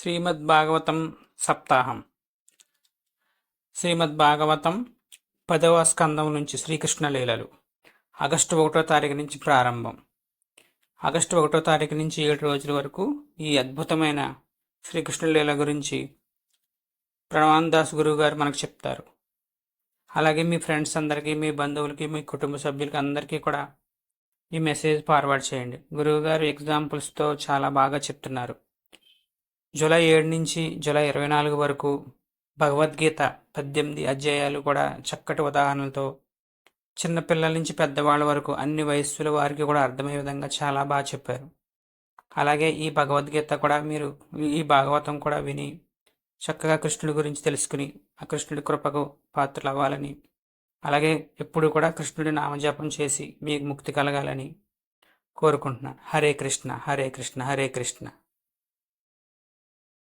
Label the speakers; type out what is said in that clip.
Speaker 1: శ్రీమద్ భాగవతం సప్తాహం. శ్రీమద్ భాగవతం పదవ స్కందం నుంచి శ్రీకృష్ణ లీలలు. ఆగస్టు ఒకటో తారీఖు నుంచి ప్రారంభం. ఆగస్టు ఒకటో తారీఖు నుంచి ఏడు రోజుల వరకు ఈ అద్భుతమైన శ్రీకృష్ణ లీల గురించి ప్రణవాందాస్ గురువు గారు మనకు చెప్తారు. అలాగే మీ ఫ్రెండ్స్ అందరికీ మీ బంధువులకి మీ కుటుంబ సభ్యులకి అందరికీ కూడా ఈ మెసేజ్ ఫార్వర్డ్ చేయండి. గురువు గారు ఎగ్జాంపుల్స్తో చాలా బాగా చెప్తున్నారు. జూలై ఏడు నుంచి జూలై ఇరవై నాలుగు వరకు భగవద్గీత పద్దెనిమిది అధ్యాయాలు కూడా చక్కటి ఉదాహరణలతో చిన్నపిల్లల నుంచి పెద్దవాళ్ళ వరకు అన్ని వయస్సుల వారికి కూడా అర్థమయ్యే విధంగా చాలా బాగా చెప్పారు. అలాగే ఈ భగవద్గీత కూడా మీరు ఈ భాగవతం కూడా విని చక్కగా కృష్ణుడి గురించి తెలుసుకుని ఆ కృష్ణుడి కృపకు పాత్రలు అవ్వాలని అలాగే ఎప్పుడు కూడా కృష్ణుడి నామజపం చేసి మీకు ముక్తి కలగాలని కోరుకుంటున్నాను హరే కృష్ణ హరే కృష్ణ హరే కృష్ణ.